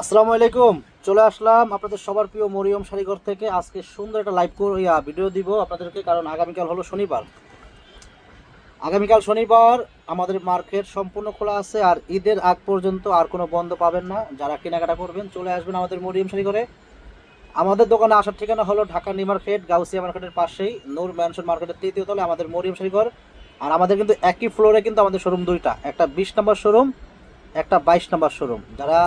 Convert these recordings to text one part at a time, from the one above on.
আসসালামু আলাইকুম। চলে আসলাম আপনাদের সবার প্রিয় মরিয়ম শাড়িঘর থেকে। আজকে সুন্দর একটা লাইভ ইয়া ভিডিও দিব আপনাদেরকে, কারণ আগামীকাল হলো শনিবার। আগামীকাল শনিবার আমাদের মার্কেট সম্পূর্ণ খোলা আছে, আর ঈদের আগ পর্যন্ত আর কোনো বন্ধ পাবেন না। যারা কেনাকাটা করবেন, চলে আসবেন আমাদের মরিয়ম শাড়িঘরে। আমাদের দোকানে আসার ঠিকানা হলো ঢাকা নিউ মার্কেট, গাউসিয়া মার্কেটের পাশেই। নূর ম্যানশন মার্কেটের তৃতীয় তলে আমাদের মরিয়ম শাড়িঘর। আর আমাদের কিন্তু একই ফ্লোরে কিন্তু আমাদের শোরুম দুইটা। একটা বিশ নম্বর শোরুম একটা বাইশ নম্বর শোরুম যারা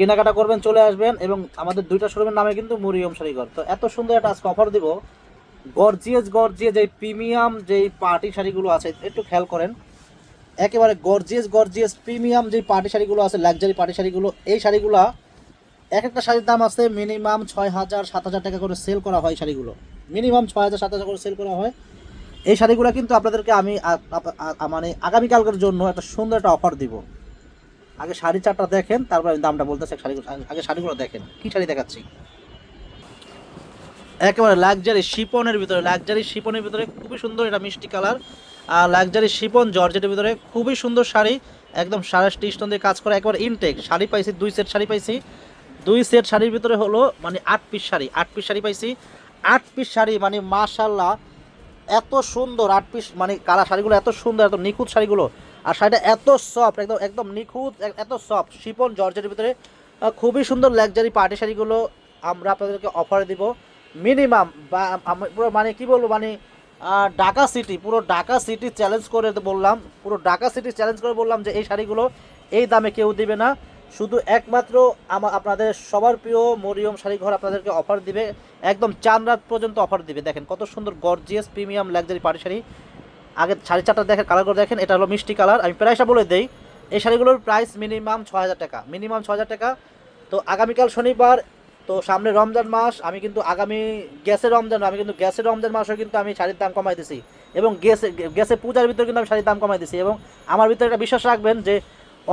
কেনাকাটা করবেন, চলে আসবেন এবং আমাদের দুইটা শোরুমের নামে কিন্তু মরিয়ম শাড়িঘর তো এত সুন্দর একটা আজকে অফার দিব। গর্জিয়াস গর্জিয়াস যেই প্রিমিয়াম যেই পার্টি শাড়িগুলো আছে, একটু খেয়াল করেন। একেবারে গর্জিয়াস গর্জিয়াস প্রিমিয়াম যেই পার্টি শাড়িগুলো আছে লাক্সারি পার্টি শাড়িগুলো, এই শাড়িগুলো এক একটা শাড়ির দাম আছে মিনিমাম ছয় হাজার, সাত হাজার টাকা করে সেল করা হয় শাড়িগুলো। মিনিমাম ছয় হাজার, সাত হাজার করে সেল করা হয়। এই শাড়িগুলো কিন্তু আপনাদেরকে আমি মানে আগামীকালকের জন্য একটা সুন্দর একটা অফার দিব। আগে শাড়ি চারটা দেখেন, তারপর আমি দামটা বলতেছি শাড়িগুলো আগে শাড়িগুলো দেখেন। কি শাড়ি দেখাচ্ছি? একেবারে লাক্সারি শিপনের ভিতরে, লাক্সারি শিপনের ভিতরে খুবই সুন্দর এটা মিষ্টি কালার। আর লাক্সারি শিপন জর্জেটের ভিতরে খুবই সুন্দর শাড়ি, একদম সাড়ে স্টেশন দিয়ে কাজ করা, একবার ইনটেক শাড়ি পাইছি, দুই সেট শাড়ি পাইছি। দুই সেট শাড়ির ভিতরে হলো মানে আট পিস শাড়ি, আট পিস শাড়ি পাইছি। আট পিস শাড়ি মানে মাশাল্লাহ এত সুন্দর আট পিস মানে কালা শাড়িগুলো এত সুন্দর, এত নিখুঁত শাড়িগুলো। আর শাড়িটা এত সফট একদম একদম নিখুঁত এত সফট শিপন জর্জের ভিতরে খুবই সুন্দর লাক্সারি পার্টি শাড়িগুলো আমরা আপনাদেরকে অফার দিব। মিনিমাম বা পুরো মানে কি বলব মানে ঢাকা সিটি পুরো ঢাকা সিটি চ্যালেঞ্জ করে বললাম, পুরো ঢাকা সিটি চ্যালেঞ্জ করে বললাম যে এই শাড়িগুলো এই দামে কেউ দিবে না। শুধু একমাত্র আমার আপনাদের সবার প্রিয় মরিয়ম শাড়ি ঘর আপনাদেরকে অফার দিবে। একদম চান রাত পর্যন্ত অফার দিবে। দেখেন কত সুন্দর gorgeous premium luxury party sari. আগে শাড়ি চারটা দেখেন কালার করে দেখেন, এটা হলো মিষ্টি কালার আমি প্রাইসটা বলে দেই, এই শাড়িগুলোর প্রাইস মিনিমাম ছ হাজার টাকা। মিনিমাম ছ হাজার টাকা। তো আগামীকাল শনিবার, তো সামনে রমজান মাস, আমি কিন্তু আগামী গ্যাসের রমজান, আমি কিন্তু গ্যাসের রমজান মাসও কিন্তু আমি শাড়ির দাম কমাই দিছি। এবং গ্যাসে গ্যাসে পূজার ভিতরে কিন্তু আমি শাড়ির দাম কমাই দিছি। এবং আমার ভিতরে একটা বিশ্বাস রাখবেন যে,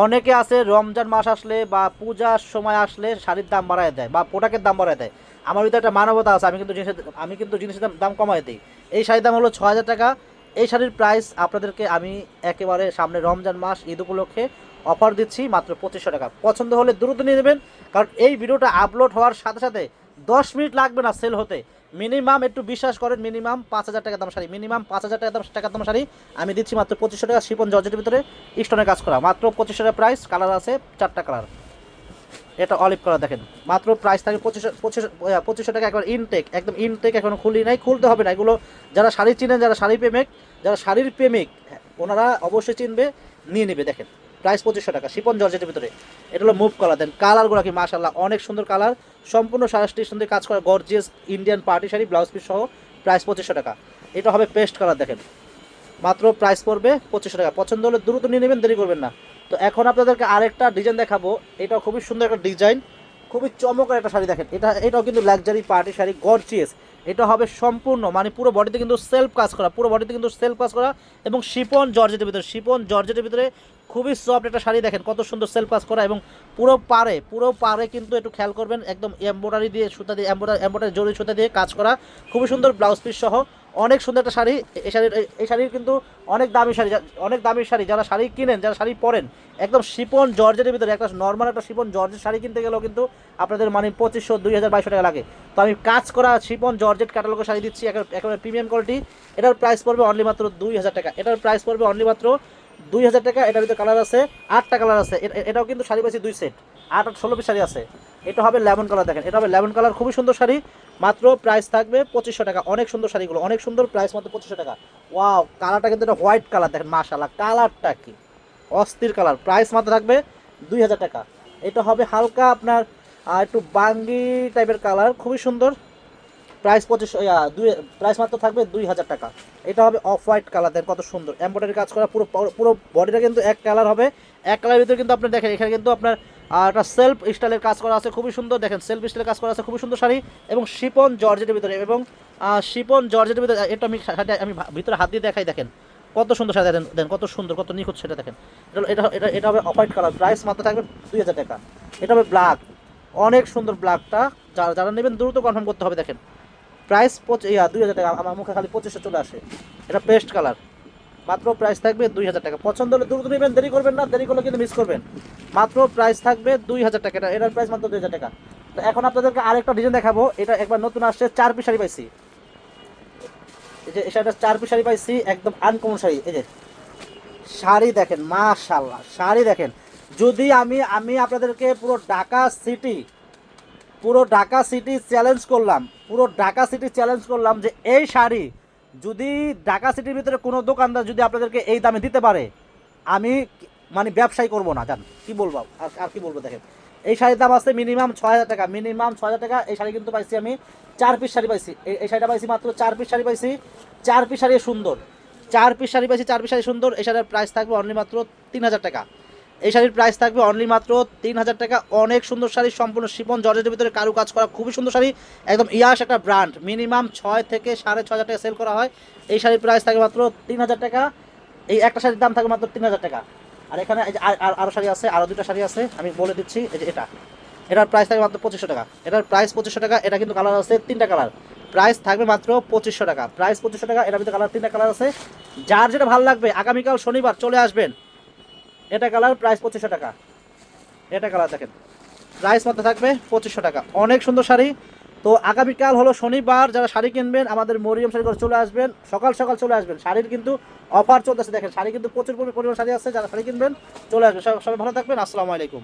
অনেকে আছে রমজান মাস আসলে বা পূজার সময় আসলে শাড়ির দাম বাড়ায় দেয় বা প্রোডাক্টের দাম বাড়ায় দেয়। আমার ভিতরে একটা মানবতা আছে, আমি কিন্তু জিনিসের, আমি কিন্তু জিনিসের দাম দাম কমাই দিই। এই শাড়ির দাম হলো ছ হাজার টাকা। এই শাড়ির প্রাইস আপনাদেরকে আমি একেবারে সামনে রমজান মাস, ঈদ উপলক্ষে অফার দিচ্ছি মাত্র পঁচিশশো টাকা। পছন্দ হলে দ্রুত নিয়ে নেবেন, কারণ এই ভিডিওটা আপলোড হওয়ার সাথে সাথে দশ মিনিট লাগবে না সেল হতে। মিনিমাম একটু বিশ্বাস করেন মিনিমাম পাঁচ হাজার টাকা দাম শাড়ি মিনিমাম পাঁচ হাজার টাকা দাম টাকা দাম শাড়ি আমি দিচ্ছি মাত্র পঁচিশশো টাকা, শিপন জর্জেটের ভিতরে স্টোনের কাজ করা। মাত্র পঁচিশশো টাকা প্রাইস কালার আছে চারটা কালার এটা অলিভ কালার দেখেন। মাত্র প্রাইস থাকে পঁচিশশো পঁচিশশো পঁচিশশো টাকা একবার ইনটেক একদম ইনটেক এখনও খুলি নাই খুলতে হবে না। এগুলো যারা শাড়ি চিনেন যারা শাড়ি প্রেমিক যারা শাড়ির প্রেমিক হ্যাঁ, ওনারা অবশ্যই চিনবে নিয়ে নেবে দেখেন। প্রাইস পঁচিশশো টাকা শিপন জর্জেটের ভিতরে। এটা হলো মুভ কালার দেন কালারগুলো কি মাশাল্লাহ অনেক সুন্দর কালার সম্পূর্ণ স্টেশন দিয়ে কাজ করা gorgeous Indian party sari blouse piece সহ প্রাইস পঁচিশশো টাকা। এটা হবে পেস্ট কালার দেখেন। মাত্র প্রাইস পড়বে পঁচিশশো টাকা। পছন্দ হলে দ্রুত নিয়ে নেবেন দেরি করবেন না। তো এখন আপনাদেরকে আরেকটা ডিজাইন দেখাবো। এটা খুবই সুন্দর একটা ডিজাইন খুবই চমকের একটা শাড়ি দেখেন। এটা, এটাও কিন্তু লাক্সারি পার্টি শাড়ি গর্জিয়াস এটা হবে সম্পূর্ণ মানে পুরো বডিতে কিন্তু সেলফ কাজ করা, পুরো বডিতে কিন্তু সেলফ কাজ করা এবং শিপন জর্জেটের ভিতরে শিপন জর্জেটের ভিতরে খুবই সফট একটা শাড়ি দেখেন, কত সুন্দর সেলফ কাজ করা এবং পুরো পারে পুরো পারে কিন্তু একটু খেয়াল করবেন, একদম এম্ব্রয়ডারি দিয়ে, সুতা দিয়ে এম্ব্রয়ডারি এম্ব্রয়ডারি জরি সুতা দিয়ে কাজ করা, খুবই সুন্দর ব্লাউজ পিস সহ। অনেক সুন্দর একটা শাড়ি। এই শাড়ির এই শাড়ির কিন্তু অনেক দামি শাড়ি অনেক দামি শাড়ি। যারা শাড়ি কিনেন, যারা শাড়ি পরেন, একদম শিপন জর্জেটের ভিতরে, একটা নর্মাল একটা শিপন জর্জেট শাড়ি কিনতে গেলেও কিন্তু আপনাদের মানে পঁচিশশো দুই হাজার বাইশশো টাকা লাগে। তো আমি কাজ করা শিপন জর্জেট ক্যাটালগের শাড়ি দিচ্ছি, একেবারে প্রিমিয়াম কোয়ালিটি এটার প্রাইস পড়বে অনলি মাত্র দুই হাজার টাকা। এটার প্রাইস পড়বে অনলি মাত্র দুই হাজার টাকা। এটার ভিতরে কালার আছে, আটটা কালার আছে। এটাও কিন্তু শাড়ি পাচ্ছি দুই সেট আট আট ষোলো পিস শাড়ি আছে। এটা হবে লেমন কালার, দেখেন, এটা হবে লেমন কালার, খুবই সুন্দর শাড়ি। মাত্র প্রাইস থাকবে পঁচিশশো টাকা, অনেক সুন্দর শাড়িগুলো, অনেক সুন্দর প্রাইস মাত্র পঁচিশশো টাকা। ওয়াও কালারটা কিন্তু এটা হোয়াইট কালার, দেখেন মাশাল্লাহ কালারটা কি? অস্থির কালার প্রাইস মাত্র থাকবে দুই হাজার টাকা। এটা হবে হালকা আপনার একটু বাঙ্গি টাইপের কালার, খুবই সুন্দর। প্রাইস পঁচিশ দুই প্রাইস মাত্র থাকবে দুই হাজার টাকা। এটা হবে অফ হোয়াইট কালার, দেখেন, কত সুন্দর। এমব্রয়ডারি কাজ করা, পুরো পুরো বডিটা কিন্তু এক কালার হবে। এক কালারের ভিতরে কিন্তু আপনি দেখেন, এখানে কিন্তু আপনার আহ, একটা সেলফ স্টাইলের কাজ করা আছে খুবই সুন্দর। দেখেন সেলফ স্টাইলের কাজ করা আছে খুবই সুন্দর শাড়ি। এবং শিপন জর্জেটের ভিতরে এবং শিপন জর্জেটের ভিতরে এটা আমি শাড়িটা আমি ভিতরে হাত দিয়ে দেখাই দেখেন। কত সুন্দর শাড়ি দেখেন দেন কত সুন্দর কত নিখুঁত সেটা দেখেন। এটা এটা এটা এটা হবে হোয়াইট কালার প্রাইস মাত্র থাকবে দুই হাজার টাকা। এটা হবে ব্ল্যাক অনেক সুন্দর ব্ল্যাকটা যারা যারা নেবেন দ্রুত কনফার্ম করতে হবে দেখেন। প্রাইস ইয়া দুই হাজার টাকা আমার মুখে খালি পঁচিশে চলে আসে। এটা পেস্ট কালার মাত্র প্রাইস থাকবে দুই হাজার টাকা। পছন্দ হলে দ্রুত নেবেন দেরি করবেন না দেরি করলে কিন্তু মিস করবেন। মাত্র প্রাইস থাকবে দুই হাজার টাকা। এটা এটার প্রাইস মাত্র দুই হাজার টাকা। তো এখন আপনাদেরকে আরেকটা ডিজাইন দেখাবো। এটা একবার নতুন আসছে, চার পিস শাড়ি পাইছি। এই যে শাড়িটা চার পিস শাড়ি পাইছি, একদম আনকমন শাড়ি। এই যে, শাড়ি দেখেন মাশাল্লাহ শাড়ি দেখেন। যদি আমি আমি আপনাদেরকে পুরো ঢাকা সিটি পুরো ঢাকা সিটি চ্যালেঞ্জ করলাম, পুরো ঢাকা সিটি চ্যালেঞ্জ করলাম যে এই শাড়ি যদি ঢাকা সিটির ভিতরে কোনো দোকানদার যদি আপনাদেরকে এই দামে দিতে পারে, আমি মানে ব্যবসায়ী করব না, জান। কি বলব? আর আর কি বলব দেখেন? এই শাড়ির দাম আছে মিনিমাম ছয় হাজার টাকা মিনিমাম ছয় হাজার টাকা। এই শাড়ি কিন্তু পাইছি আমি চার পিস শাড়ি পাইছি। এই- শাড়িটা পাইছি মাত্র চার পিস শাড়ি পাইছি। চার পিস শাড়ি সুন্দর। চার পিস শাড়ি পাইছি, চার পিস শাড়ি সুন্দর। এই শাড়ির প্রাইস থাকবে অনলি মাত্র তিন হাজার টাকা। এই শাড়ির প্রাইস থাকবে অনলি মাত্র তিন হাজার টাকা। অনেক সুন্দর শাড়ি, সম্পূর্ণ শিপন জর্জেটের ভিতরে কারু কাজ করা খুবই সুন্দর শাড়ি। একদম ইয়াস একটা ব্র্যান্ড মিনিমাম ছয় থেকে সাড়ে ছ হাজার টাকা সেল করা হয়। এই শাড়ির প্রাইস থাকে মাত্র তিন হাজার টাকা। এই একটা শাড়ির দাম থাকবে মাত্র তিন হাজার টাকা। আর এখানে আরও শাড়ি আছে আরও দুটো শাড়ি আছে, আমি বলে দিচ্ছি এই যে এটা। এটার প্রাইস থাকবে মাত্র পঁচিশশো টাকা। এটার প্রাইস পঁচিশশো টাকা, এটা কিন্তু কালার আছে তিনটা কালার প্রাইস থাকবে মাত্র পঁচিশশো টাকা। প্রাইস পঁচিশশো টাকা, এটার ভিতরে কালার তিনটা কালার আছে। যার যেটা ভালো লাগবে, আগামীকাল শনিবার চলে আসবেন। এটা কালার প্রাইস পঁচিশশো টাকা। এটা কালার দেখেন। প্রাইস মাত্র থাকবে পঁচিশশো টাকা। অনেক সুন্দর শাড়ি। তো আগামীকাল হলো শনিবার, যারা শাড়ি কিনবেন, আমাদের মরিয়ম শাড়ি করে চলে আসবেন। সকাল সকাল চলে আসবেন। শাড়ির কিন্তু অফার চলতেছে। দেখেন, শাড়ি কিন্তু প্রচুর পরিমাণ শাড়ি আছে, যারা শাড়ি কিনবেন, চলে আসবেন। সবাই সবাই ভালো থাকবেন। আসসালামু আলাইকুম।